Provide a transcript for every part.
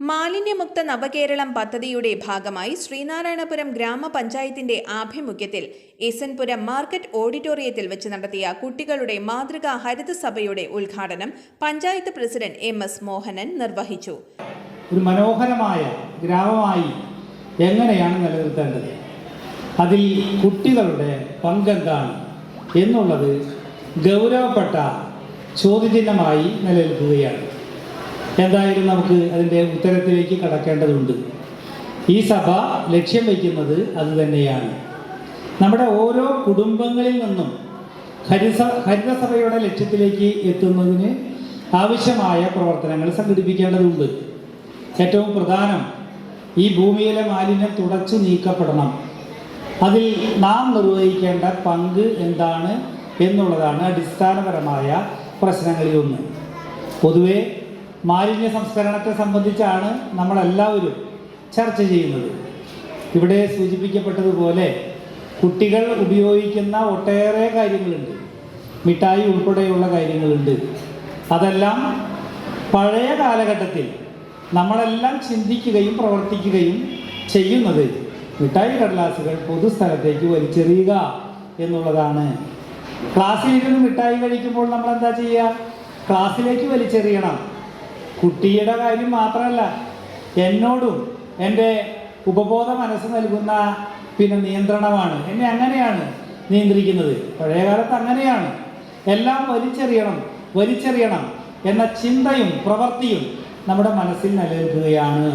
മാലിന്യമുക്ത നവകേരളം പദ്ധതിയുടെ ഭാഗമായി ശ്രീനാരായണപുരം ഗ്രാമപഞ്ചായത്തിന്റെ ആഭിമുഖ്യത്തിൽ എസൻപുരം മാർക്കറ്റ് ഓഡിറ്റോറിയത്തിൽ വെച്ച് നടത്തിയ കുട്ടികളുടെ മാതൃകാ ഹരിതസഭയുടെ ഉദ്ഘാടനം panchayat president M S Mohanan നിർവഹിച്ചു. ഒരു മനോഹരമായ ഗ്രാമമായി എങ്ങനെയാണ് നിലനിർത്തേണ്ടത്? അതിൽ കുട്ടികളുടെ പങ്കെന്താണ് എന്നുള്ളത് ഗൗരവപ്പെട്ട ചോദ്യചിഹ്നമായി നിലനിൽക്കുകയാണ്. എന്തായാലും നമുക്ക് അതിന്റെ ഉത്തരത്തിലേക്ക് കടക്കേണ്ടതുണ്ട്. ഈ സഭ ലക്ഷ്യം വയ്ക്കുന്നത് അത് തന്നെയാണ്. നമ്മുടെ ഓരോ കുടുംബങ്ങളിൽ നിന്നും ഹരിസ ഹരിതസഭയുടെ ലക്ഷ്യത്തിലേക്ക് എത്തുന്നതിന് ആവശ്യമായ പ്രവർത്തനങ്ങൾ സംഘടിപ്പിക്കേണ്ടതുണ്ട്. ഏറ്റവും പ്രധാനം ഈ ഭൂമിയിലെ മാലിന്യം തുടച്ചു നീക്കപ്പെടണം. അതിൽ നാം നിർവഹിക്കേണ്ട പങ്ക് എന്താണ് എന്നുള്ളതാണ് അടിസ്ഥാനപരമായ പ്രശ്നങ്ങളിലൊന്ന് പൊതുവെ മാലിന്യ സംസ്കരണത്തെ സംബന്ധിച്ചാണ് നമ്മളെല്ലാവരും ചർച്ച ചെയ്യുന്നത്. ഇവിടെ സൂചിപ്പിക്കപ്പെട്ടതുപോലെ കുട്ടികൾ ഉപയോഗിക്കുന്ന ഒട്ടേറെ കാര്യങ്ങളുണ്ട്. മിഠായി ഉൾപ്പെടെയുള്ള കാര്യങ്ങളുണ്ട്. അതെല്ലാം പഴയ കാലഘട്ടത്തിൽ നമ്മളെല്ലാം ചിന്തിക്കുകയും പ്രവർത്തിക്കുകയും ചെയ്യുന്നത് മിഠായി കടലാസുകൾ പൊതുസ്ഥലത്തേക്ക് വലിച്ചെറിയുക എന്നുള്ളതാണ്. ക്ലാസ്സിലിരുന്ന് മിഠായി കഴിക്കുമ്പോൾ നമ്മൾ എന്താ ചെയ്യുക? ക്ലാസ്സിലേക്ക് വലിച്ചെറിയണം. കുട്ടിയുടെ കാര്യം മാത്രമല്ല എന്നോടും എന്റെ ഉപബോധ മനസ്സ് നൽകുന്ന പിന്നെ നിയന്ത്രണമാണ്. എന്നെ അങ്ങനെയാണ് നിയന്ത്രിക്കുന്നത്. പഴയ കാലത്ത് അങ്ങനെയാണ്. എല്ലാം വലിച്ചെറിയണം വലിച്ചെറിയണം എന്ന ചിന്തയും പ്രവൃത്തിയും നമ്മുടെ മനസ്സിൽ നിലനിൽക്കുകയാണ്.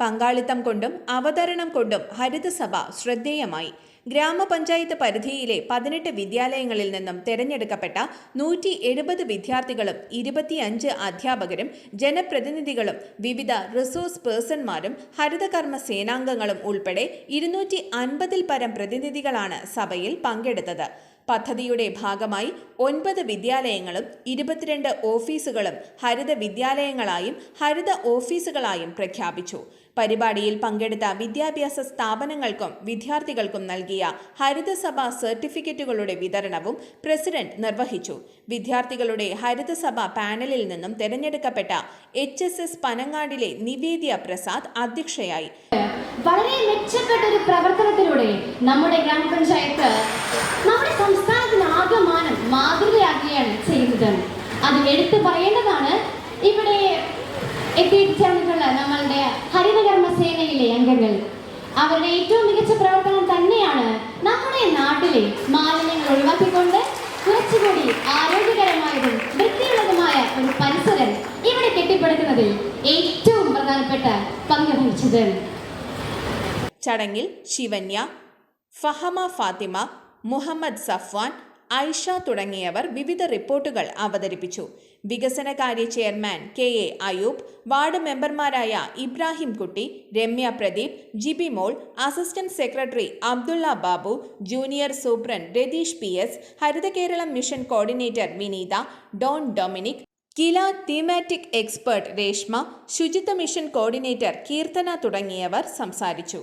പങ്കാളിത്തം കൊണ്ടും അവതരണം കൊണ്ടും ഹരിതസഭ ശ്രദ്ധേയമായി. ഗ്രാമപഞ്ചായത്ത് പരിധിയിലെ പതിനെട്ട് വിദ്യാലയങ്ങളിൽ നിന്നും തെരഞ്ഞെടുക്കപ്പെട്ട നൂറ്റി എഴുപത് വിദ്യാർത്ഥികളും ഇരുപത്തിയഞ്ച് അധ്യാപകരും ജനപ്രതിനിധികളും വിവിധ റിസോഴ്സ് പേഴ്സൺമാരും ഹരിതകർമ്മ സേനാംഗങ്ങളും ഉൾപ്പെടെ ഇരുന്നൂറ്റി അൻപതിൽ പരം പ്രതിനിധികളാണ് സഭയിൽ പങ്കെടുത്തത്. പദ്ധതിയുടെ ഭാഗമായി ഒൻപത് വിദ്യാലയങ്ങളും ഇരുപത്തിരണ്ട് ഓഫീസുകളും ഹരിത വിദ്യാലയങ്ങളായും ഹരിത ഓഫീസുകളായും പ്രഖ്യാപിച്ചു. പരിപാടിയിൽ പങ്കെടുത്ത വിദ്യാഭ്യാസ സ്ഥാപനങ്ങൾക്കും വിദ്യാർത്ഥികൾക്കും നൽകിയ ഹരിതസഭ സർട്ടിഫിക്കറ്റുകളുടെ വിതരണവും പ്രസിഡന്റ് നിർവഹിച്ചു. വിദ്യാർത്ഥികളുടെ ഹരിതസഭ പാനലിൽ നിന്നും തെരഞ്ഞെടുക്കപ്പെട്ട എച്ച് എസ് എസ് പനങ്ങാടിലെ നിവേദ്യ പ്രസാദ് അധ്യക്ഷയായി. വളരെ മെച്ചപ്പെട്ട ഒരു പ്രവർത്തനത്തിലൂടെ നമ്മുടെ ഗ്രാമപഞ്ചായത്ത് നമ്മുടെ സംസ്ഥാനത്തിന് ആകമാനം മാതൃകയാക്കുകയാണ് ചെയ്യുന്നത് അത് എടുത്തു പറയേണ്ടതാണ്. ഇവിടെ എത്തിച്ചേർന്നിട്ടുള്ള നമ്മളുടെ ഹരിതകർമ്മ സേനയിലെ അംഗങ്ങൾ. അവരുടെ ഏറ്റവും മികച്ച പ്രവർത്തനം തന്നെയാണ് നമ്മുടെ നാട്ടിലെ മാലിന്യങ്ങൾ ഒഴിവാക്കിക്കൊണ്ട് കുറച്ചുകൂടി ആരോഗ്യകരമായതും വൃത്തിയുള്ളതുമായ ഒരു പരിസരം ഇവിടെ കെട്ടിപ്പടുക്കുന്നതിൽ ഏറ്റവും പ്രധാനപ്പെട്ട പങ്ക് ചടങ്ങിൽ ശിവന്യ ഫഹമ ഫാത്തിമ മുഹമ്മദ് സഫ്വാൻ ഐഷ തുടങ്ങിയവർ വിവിധ റിപ്പോർട്ടുകൾ അവതരിപ്പിച്ചു. വികസനകാര്യ chairman K A Ayoob ward മെമ്പർമാരായ Ibrahim Kutty Ramya Pradeep Jibi Mol assistant secretary Abdulla Babu junior superintendent Ratheesh P S Haritha Keralam mission coordinator Vineetha Don Dominic KILA thematic expert Reshma Suchitwa mission coordinator Keerthana തുടങ്ങിയവർ സംസാരിച്ചു.